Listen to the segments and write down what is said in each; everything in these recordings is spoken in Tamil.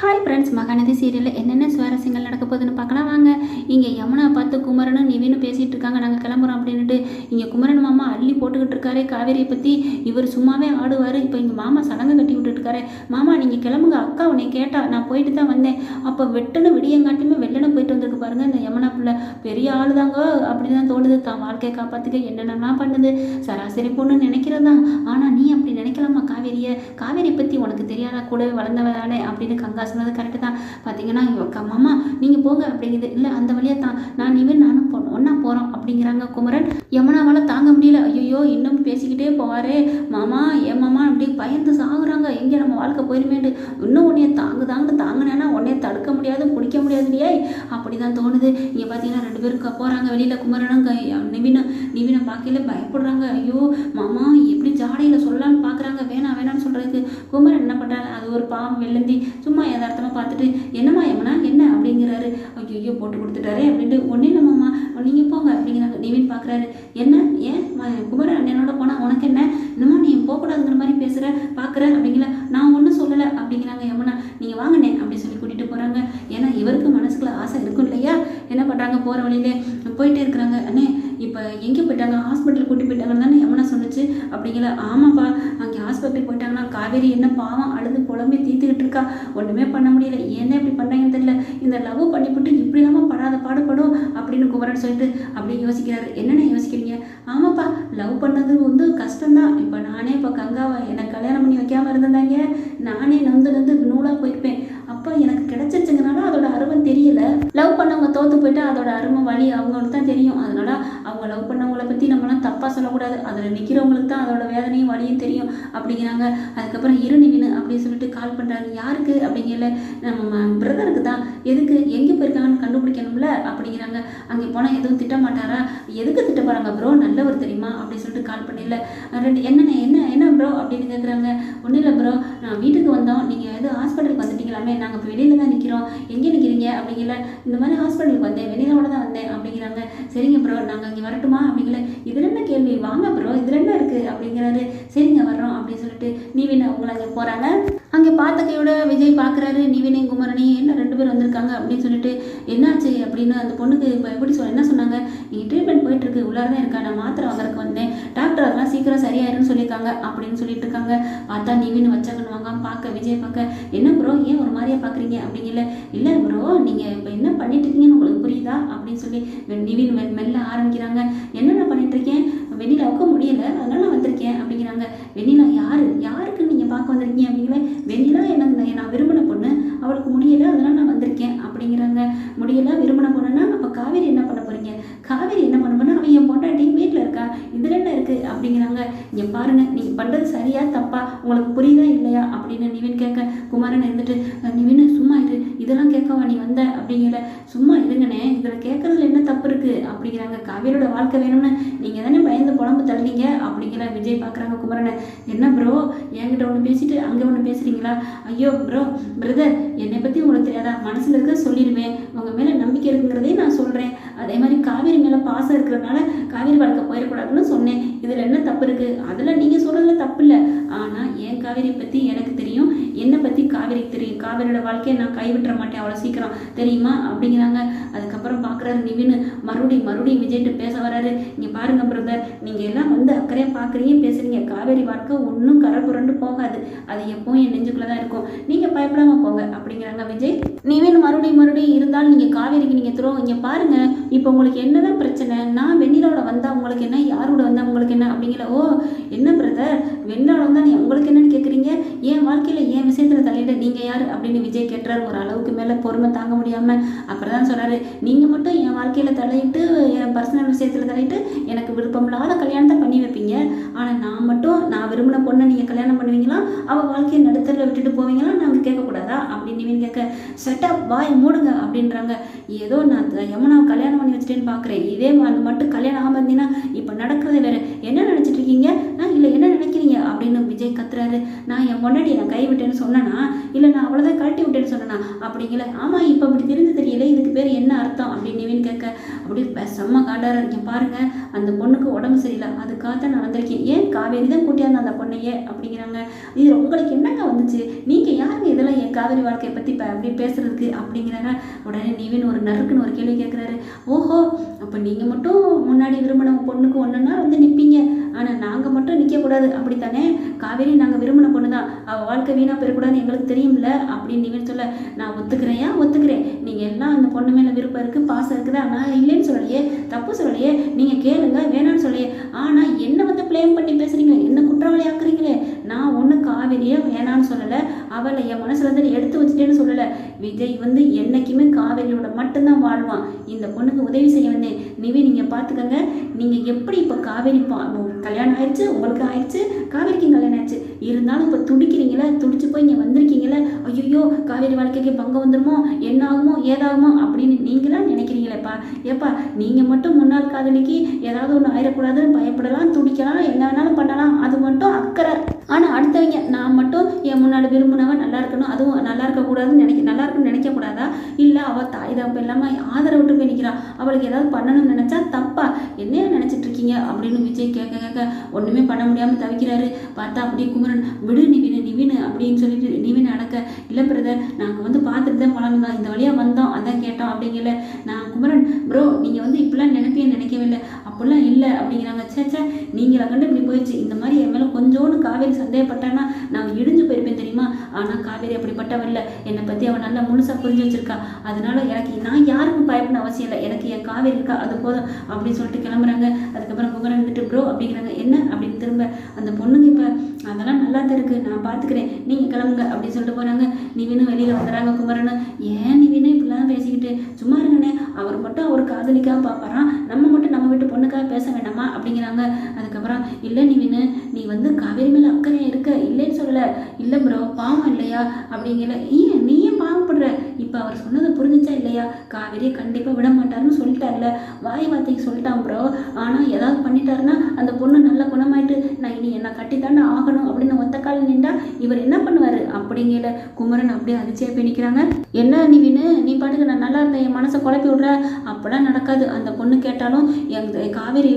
ஹாய் ஃப்ரெண்ட்ஸ் மகாநதி சீரியலில் என்னென்ன சுவாரஸ்யங்கள் நடக்க போகுதுன்னு பார்க்கலாம். வாங்க இங்கே யமுனா பார்த்து குமரனும் நிவினும் பேசிகிட்டு இருக்காங்க. நாங்கள் கிளம்புறோம் அப்படின்ட்டு இங்கே குமரன் மாமா அள்ளி போட்டுக்கிட்டு இருக்காரு. காவேரியை பற்றி இவர் சும்மாவே ஆடுவார். இப்போ இங்கே மாமா சடங்கு கட்டி விட்டுட்டு இருக்காரு. மாமா நீங்கள் கிளம்புங்க. அக்கா உன்னை கேட்டா நான் போயிட்டு தான் வந்தேன். அப்போ வெட்டுன்னு விடியங்காட்டியுமே வெள்ளனை போயிட்டு வந்திருக்கு பாருங்க. இந்த யமுனா பிள்ளை பெரிய ஆள் தாங்க அப்படி தான் தோணுது. தான் வாழ்க்கையை காப்பாற்றுக்க என்னென்னலாம் பண்ணுது. சராசரி பொண்ணு நினைக்கிறது? தான் ஆனால் நீ அப்படி நினைக்கலாமா காவேரியை? காவேரி பற்றி உனக்கு தெரியாதா? கூடவே வளர்ந்தவதானே அப்படின்னு கங்கா சொன்னது கரெக்டு தான். பார்த்தீங்கன்னா அக்கா மாமா நீங்கள் போங்க அப்படிங்குது. இல்லை அந்த வழியாக தான் நான் இவன் நானும் போ ஒன்றா போகிறோம் அப்படிங்கிறாங்க குமரன். யமுனாவால் தாங்க முடியல. ஐயோ இன்னும் பேசிக்கிட்டே போவாரே. மாமா ஏன் மாமா அப்படி பயந்து சாகுறாங்க. வாழ்க்கை போயிருமேண்டு. இன்னும் உன்னைய தாங்கு தாங்கு தாங்கினேன்னா உன்னைய தடுக்க முடியாது பிடிக்க முடியாதுடியே அப்படி தான் தோணுது. இங்கே பார்த்தீங்கன்னா ரெண்டு பேரும் போகிறாங்க வெளியில் குமரனும் க- நிவினை பார்க்கல பயப்படுறாங்க. ஐயோ மாமா எப்படி ஜாடையில் சொல்லலான்னு பார்க்குறாங்க வேணாம் வேணாம்னு சொல்கிறதுக்கு குமரன் என்ன பண்ணுறாரு அது ஒரு பாவம் வெள்ளந்தி சும்மா யதார்த்தமாக பார்த்துட்டு என்னம்மா எம்மனா என்ன? அப்படிங்கிறாரு. ஐயோ போட்டு கொடுத்துட்டாரே அப்படின்ட்டு ஒன்றே இல்லை மாமா. நீங்கள் போங்க அப்படிங்கிறாங்க. நிவின் பார்க்குறாரு என்ன? ஏன்? குமரன் என்னோட போனால் உனக்கு என்ன? போகக்கூடாதுங்கிற மாதிரி பேசுகிற பார்க்குற அப்படிங்கிற நான் ஒன்றும் சொல்லலை அப்படிங்கிறாங்க யமுனா. நீங்கள் வாங்கண்ணே அப்படி சொல்லி கூட்டிகிட்டு போகிறாங்க ஏன்னா இவருக்கு மனசுக்குள்ள ஆசை இருக்கும் இல்லையா? என்ன பண்ணுறாங்க போகிற வழியிலே போயிட்டே இருக்கிறாங்க. அண்ணே இப்போ எங்கே போயிட்டாங்க? ஹாஸ்பிட்டல் கூட்டி போயிட்டாங்கன்னு தானே யமுனா சொன்னிச்சு. அப்படிங்கிற ஆமாப்பா. ஹாஸ்பிட்டல் போயிட்டாங்கன்னா காவேரி என்ன பாவம்? அழுது புலம்பி தீத்துக்கிட்டு இருக்கா? ஒன்றுமே பண்ண முடியல. ஏன் இப்படி பண்ணுறாங்கன்னு தெரியல. இந்த லவ் பண்ணிவிட்டு இப்படி இல்லாமல் படாத பாடுபடும்? அப்படின்னு குமரன் சொல்லிட்டு அப்படியே யோசிக்கிறாரு. என்னென்ன யோசிக்கிறீங்க? ஆமாப்பா லவ் பண்ணது வந்து கஷ்டம்தான். இப்போ நானே இப்போ கங்காவை எனக்கு கல்யாணம் பண்ணி வைக்காமல் இருந்திருந்தாங்க. நானே நொந்து நொந்து நூலாக போயிருப்பேன். அப்போ எனக்கு கிடைச்சிருச்சுங்கனால அதோட அருமை தெரியல. லவ் பண்ணவங்க தோத்து போயிட்டா அதோட அருமை வழி அவங்களுக்கு தான் தெரியும். அதனால அவங்க லவ் பண்ணவங்கள பற்றி நம்மளாம் தப்பாக சொல்லக்கூடாது. அதில் நிற்கிறவங்களுக்கு தான் அதோட வேதனையும் வழியும் தெரியும் அப்படிங்கிறாங்க. அதுக்கப்புறம் இரு நிவினு அப்படின்னு சொல்லிட்டு கால் பண்ணுறாங்க யாருக்கு அப்படிங்கல நம்ம பிரதருக்கு தான். எதுக்கு? எங்கே போயிருக்காங்கன்னு கண்டுபிடிக்கணும்ல அப்படிங்கிறாங்க. அங்கே போனால் எதுவும் திட்ட மாட்டாரா? எதுக்கு திட்ட போகிறாங்க ப்ரோ நல்லவர் தெரியுமா? அப்படின்னு சொல்லிட்டு கால் பண்ணல ரெண்டு என்னென்ன என்ன என்ன ப்ரோ அப்படின்னு கேட்குறாங்க ஒன்றும் இல்லை ப்ரோ நான் வீட்டுக்கு வந்தோம். நீங்கள் எது ஹாஸ்பிட்டலுக்கு வந்துட்டீங்களாமே நாங்கள் இப்போ வெளியில் தான் நிற்கிறோம் எங்கே நிற்கிறீங்க அப்படிங்கல இந்த மாதிரி ஹாஸ்பிட்டலுக்கு வந்தேன். வெளியிலோட தான் வந்தேன் அப்படிங்கிறாங்க. சரிங்க ப்ரோ நாங்கள் இங்கே வரட்டுமா? அப்படிங்கல இதில் என்ன கேள்வி? வாங்க ப்ரோ இதில் என்ன இருக்குது அப்படிங்கிறாரு. சரிங்க வர்றோம் அப்படின்னு சொல்லிட்டு நீவின் அவங்கள அங்கே போகிறாங்க அங்கே பார்த்த கையோட விஜய் பார்க்குறாரு நீவினை குமரனி என்ன ரெண்டு பேர் வந்திருக்காங்க அப்படின்னு சொல்லிட்டு என்னாச்சு அப்படின்னு அந்த பொண்ணுக்கு இப்போ எப்படி சொல் என்ன சொன்னாங்க? நீங்கள் ட்ரீட்மெண்ட் போயிட்டுருக்கு உள்ளார தான் இருக்கா? நான் மாத்திரை வாங்குறேன். சீக்கிரம் சரியாயிருன்னு சொல்லியிருக்காங்க அப்படின்னு சொல்லிட்டு இருக்காங்க பார்த்தா நிவின் வச்சாங்கன்னு வாங்க பார்க்க விஜய் பார்க்க என்ன ப்ரோ ஏன் ஒரு மாதிரியா பார்க்குறீங்க? அப்படிங்கல. இல்லை ப்ரோ நீங்கள் இப்போ என்ன பண்ணிட்டு இருக்கீங்கன்னு உங்களுக்கு புரியுதா? அப்படின்னு சொல்லி நிவின் மெ- மெல்ல ஆரம்பிக்கிறாங்க. என்னென்ன பண்ணிட்டு இருக்கேன் வெண்ணிலாவுக்கு முடியல அதனால நான் வந்திருக்கேன். அப்படிங்கிறாங்க. வெண்ணிலா யாரு? யாருக்கு நீங்கள் பார்க்க வந்திருக்கீங்க? அப்படிங்கிற வெண்ணிலா எனக்கு நான் நான் விரும்பின பொண்ணு. அவளுக்கு முடியல அதனால நான் வந்திருக்கேன் அப்படிங்கிறாங்க முடியல விரும்பின பொண்ணுன்னா அப்போ காவேரி என்ன பண்ண போறீங்க காவேரி என்ன பண்ண போனா அவன் என் பொண்டாட்டி வீட்டில் இருக்கா இதில் என்ன இருக்கு அப்படிங்கிறாங்க. இங்கே பாருங்க நீங்கள் பண்ணுறது சரியா தப்பா உங்களுக்கு புரியுதா இல்லையா அப்படின்னு நிவின் கேட்க குமாரன் இருந்துட்டு நிவின் சும்மா இரு. இதெல்லாம் கேட்கவா நீ வந்த? அப்படிங்கிற சும்மா இருங்கண்ணே. இதில் கேட்கறதுல என்ன தப்பு இருக்கு? அப்படிங்கிறாங்க. காவேரியோட வாழ்க்கை வேணும்னு நீங்கள் தானே பயந்து புலம்பு தள்ளீங்க அப்படிங்கிற விஜய் பார்க்குறாங்க குமரனை. என்ன ப்ரோ என்கிட்ட ஒன்று பேசிட்டு அங்கே ஒன்று பேசுகிறீங்களா ஐயோ ப்ரோ பிரதர் என்னை பற்றி உங்களுக்கு தெரியாதா? மனசில் இருக்க சொல்லிடுவேன் உங்கள் மேலே நம்பிக்கை இருக்குங்கிறதே நான் சொல்கிறேன் அதே மாதிரி காவேரி மேலே பாசம் இருக்கிறதுனால காவேரி வாழ்க்கை போயிடக்கூடாதுன்னு சொன்னேன். இதில் என்ன தப்பு இருக்குது அதில் நீங்கள் சொல்கிறதுல தப்பு இல்லை. ஆனால் என் காவேரி பற்றி எனக்கு தெரியும். என்னை பற்றி காவேரிக்கு தெரியும். காவேரியோட வாழ்க்கையை நான் கைவிட்டுற மாட்டேன் அவ்வளோ சீக்கிரம். தெரியுமா? அப்படிங்கிறாங்க. அது அப்புறம் பார்க்குறாரு நிவின். மறுபடியும் மறுபடியும் விஜய்கிட்ட பேச வராரு இங்கே பாருங்க பிரதர் நீங்கள் எல்லாம் வந்து அக்கறையாக பார்க்குறீங்க பேசுகிறீங்க காவேரி வாழ்க்கை ஒன்றும் கரை புரண்டு போகாது. அது எப்பவும் என் நெஞ்சுக்குள்ளே தான் இருக்கும். நீங்கள் பயப்படாமல் போங்க அப்படிங்கிறாங்க விஜய். நிவின் மறுபடியும் மறுபடியும் இருந்தாலும் நீங்கள் காவேரிக்கு நீங்கள் துரோகம். இங்கே பாருங்க இப்போ உங்களுக்கு என்னதான் பிரச்சனை? நான் வெண்ணிலோட வந்தால் உங்களுக்கு என்ன? யாரோட வந்தால் உங்களுக்கு என்ன? அப்படிங்கிற ஓ என்ன பிரதர் வெண்ணிலோட வந்தால் நீ உங்களுக்கு என்னன்னு கேட்குறீங்க என் வாழ்க்கையில் என் விஷயத்தில் தலையிட நீங்கள் யார்? அப்படின்னு விஜய் கேட்டுறாரு. ஒரு அளவுக்கு மேலே பொறுமை தாங்க முடியாமல் அப்புறம் தான் சொல்கிறாரு நீங்கள் நீங்கள் மட்டும் என் வாழ்க்கையில் தலையிட்டு என் பர்சனல் விஷயத்தில் தலையிட்டு எனக்கு விருப்பமில்லாத கல்யாணத்தை பண்ணி வைப்பீங்க. ஆனால் நான் மட்டும் நான் விரும்பின பொண்ணை நீங்கள் கல்யாணம் பண்ணுவீங்களா? அவள் வாழ்க்கையை நடுத்தரில் விட்டுட்டு போவீங்களா? நாங்கள் கேட்கக்கூடாதா? அப்படின்னு இவன் கேட்க செட்டப் வாய் மூடுங்க அப்படின்றாங்க. ஏதோ நான் த- யமுனாவை கல்யாணம் பண்ணி வச்சுட்டேன்னு பார்க்குறேன் இதே அது மட்டும் கல்யாணம் ஆகாம இருந்தீங்கன்னா இப்போ நடக்கிறதே வேறு. என்ன நினச்சிட்டு இருக்கீங்க? இல்லை என்ன நினைக்கிறீங்க? அப்படின்னு விஜய் கத்துறாரு. நான் என் முன்னாடி நான் கை விட்டேன்னு இல்லை நான் அவ்வளோதான் கழட்டி விட்டேன்னு சொன்னேன்னா அப்படிங்கல. ஆமாம் இப்போ அப்படி தெரிஞ்சு தெரியல. இதுக்கு பேர் என்ன அர்த்தம்? அப்படின்னு நிவின் கேட்க அப்படி செம்ம காண்டாரா இருக்கேன் பாருங்க. அந்த பொண்ணுக்கு உடம்பு சரியில்லை. அதுக்காக தான் நான் ஏன் காவேரி தான் கூட்டியாந்து அந்த பொண்ணையே? அப்படிங்கிறாங்க. இது உங்களுக்கு என்னங்க வந்துச்சு? நீங்கள் யாருங்க இதெல்லாம் என் காவேரி வாழ்க்கையை பற்றி இப்போ அப்படி பேசுறதுக்கு? அப்படிங்கிறாங்க. உடனே நிவின் ஒரு நறுக்குன்னு ஒரு கேள்வி கேட்குறாரு. ஓஹோ அப்போ நீங்கள் மட்டும் முன்னாடி விரும்பின பொண்ணுக்கு ஒன்றுன்னா வந்து நிற்பீங்க ஆனால் நாங்கள் மட்டும் நிற்கக்கூடாது அப்படித்தானே? காவேரி நாங்கள் விரும்பின பொண்ணு தான் அவள் வாழ்க்கை வீணாக போயிடக்கூடாதுன்னு எங்களுக்கு தெரியும்ல? அப்படின்னு நீங்கள் சொல்ல நான் ஒத்துக்கிறேன் ஒத்துக்கிறேன்? நீங்கள் எல்லாம் அந்த பொண்ணு மேலே விருப்பம் இருக்குது பாசம் இருக்குதா? நான் இல்லைன்னு சொல்லலையே தப்பு சொல்லலையே நீங்கள் கேளுங்க வேணாம்னு சொல்லலையே. ஆனால் என்னை வந்து ப்ளேம் பண்ணி பேசுகிறீங்களே என்ன குற்றவாளி ஆக்குறீங்களே? நான் ஒன்றும் காவேரியே வேணான்னு சொல்லலை. அவளை என் மனசுலேருந்து எடுத்து வச்சுட்டேன்னு சொல்லலை. விஜய் வந்து என்றைக்குமே காவேரியோட மட்டும்தான் வாழ்வான். இந்த பொண்ணுக்கு உதவி செய்ய வந்தேன். நிவி நீங்கள் பார்த்துக்கங்க நீங்கள் எப்படி இப்போ காவேரி பா- கல்யாணம் ஆயிடுச்சு உங்களுக்கு ஆயிடுச்சு காவேரிக்கும் கல்யாணம் ஆயிடுச்சு இருந்தாலும் இப்போ துடிக்கிறீங்களே? துடிச்சு போய் இங்கே வந்திருக்கீங்களே? ஐயோ காவேரி வாழ்க்கைக்கு பங்கம் வந்துருமோ? என்ன ஆகுமோ? ஏதாகுமோ? அப்படின்னு நீங்களாம் நினைக்கிறீங்களேப்பா. ஏப்பா நீங்கள் மட்டும் முன்னாள் காதலிக்கு ஏதாவது ஒன்று ஆயிடக்கூடாதுன்னு பயப்படலாம் துடிக்கலாம் என்ன வேணாலும் பண்ணலாம். அது மட்டும் அக்கறை. ஆனால் அடுத்தவங்க நான் மட்டும் என் முன்னாடி விரும்பினவன் நல்லா இருக்கணும். அதுவும் இருக்கக்கூடாதுன்னு நினைக்க நல்லா இருக்குன்னு நினைக்கக்கூடாதா? இல்லை அவள் தாய் தப்பு இல்லாமல் ஆதரவு விட்டு போய் நிற்கிறான் அவளுக்கு ஏதாவது பண்ணணும்னு நினச்சா தப்பா? என்னையா நினச்சிட்டு இருக்கீங்க? அப்படின்னு விஜய் கேட்க கேட்க ஒன்றுமே பண்ண முடியாமல் தவிக்கிறாரு. பார்த்தா அப்படியே குமரன் விடு நிவினு நிவினு அப்படின்னு சொல்லிட்டு நிவின் அடக்க இல்லை பிரதர் நாங்கள் வந்து பார்த்துட்டு தான் பழகுதான் இந்த வழியாக வந்தோம். அதான் கேட்டோம் அப்படிங்கல. நான் குமரன் ப்ரோ நீங்கள் வந்து இப்படிலாம் நினைப்பேன்னு நினைக்கவே இல்லை அப்படிலாம் இல்லை அப்படிங்கிறாங்க. சேச்சா நீங்களை கண்டு இப்படி போயிடுச்சு இந்த மாதிரி என் மேலே கொஞ்சோண்டு காவேரி சந்தேகப்பட்டேன்னா நாங்கள் இடிஞ்சு போய் தெரியுமா? ஆனால் காவேரி அப்படிப்பட்டவ இல்லை. என்னை பற்றி அவன் நல்லா முழுசாக புரிஞ்சு வச்சிருக்கா. அதனால எனக்கு நான் யாருக்கும் பயப்பட அவசியம் இல்லை. எனக்கு என் காவேரி இருக்கா? அது போதும் அப்படின்னு சொல்லிட்டு கிளம்புறாங்க. அதுக்கப்புறம் குமரன் வந்துட்டு ப்ரோ அப்படிங்கிறாங்க. என்ன? அப்படின்னு திரும்ப அந்த பொண்ணுங்க இப்போ அதெல்லாம் நல்லா தான் இருக்குது நான் பார்த்துக்கிறேன் நீங்கள் கிளம்புங்க. அப்படின்னு சொல்லிட்டு போகிறாங்க நிவினும் வெளியில் வந்துடுறாங்க குமரன். ஏன் நிவினு? இப்படிலாம் பேசிக்கிட்டு சும்மா இருங்கண்ணே. அவர் மட்டும் அவர் காதலிக்காக பார்ப்பாரான் நம்ம மட்டும் நம்ம வீட்டு பொண்ணுக்காக பேச வேண்டாமா? அப்படிங்கிறாங்க. அதுக்கப்புறம் இல்லை நிவினு. நீ வந்து காவேரி மேலே அக்கறையாக இருக்க. இல்லை இல்லையா அப்படிங்கிற ஏன்? நீ ஏன் பாவப்படுற. இப்போ அவர் சொன்னது புரிஞ்சுச்சா இல்லையா? காவேரியை கண்டிப்பாக விட மாட்டாருன்னு சொல்லிட்டார்ல. வாய் வார்த்தைக்கு சொல்லிட்டான் ப்ரோ ஆனால் ஏதாவது பண்ணிட்டாருன்னா அந்த பொண்ணு நல்லா குணமாயிட்டு நான் இனி என்னை கட்டித்தானே ஆகணும் அப்படின்னு ஒத்த கால நின்றா இவர் என்ன பண்ணுவார்? அப்படிங்கிற குமரன் அப்படியே அதிர்ச்சியாக போய் நிற்கிறாங்க என்ன நிவினு நீ பாட்டுக்கு நான் நல்லா இருந்தேன். என் மனசை குழப்பி விடுற. அப்படிலாம் நடக்காது. அந்த பொண்ணு கேட்டாலும் எங் காவேரி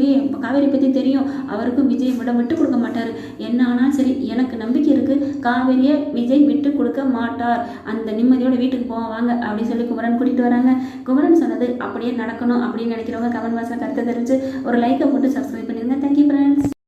காவேரி பற்றி தெரியும். அவருக்கும் விஜய் விட விட்டு கொடுக்க மாட்டார். என்ன ஆனாலும் சரி எனக்கு நம்பிக்கை இருக்குது காவேரியை விஜய் விட்டு கொடுக்க மாட்டார். அந்த நிம்மதியோட வீட்டுக்கு போவோம் வாங்க அப்படின்னு சொல்லி குமரன் கூட்டிகிட்டு வராங்க. குமரன் சொன்னது அப்படியே நடக்கணும் அப்படின்னு நினைக்கிறவங்க கமெண்ட் பாக்ஸில் கருத்தை தெரிஞ்சு ஒரு லைக்கை போட்டு சப்ஸ்கிரைப் பண்ணிடுங்க தேங்க்யூ ஃப்ரெண்ட்ஸ்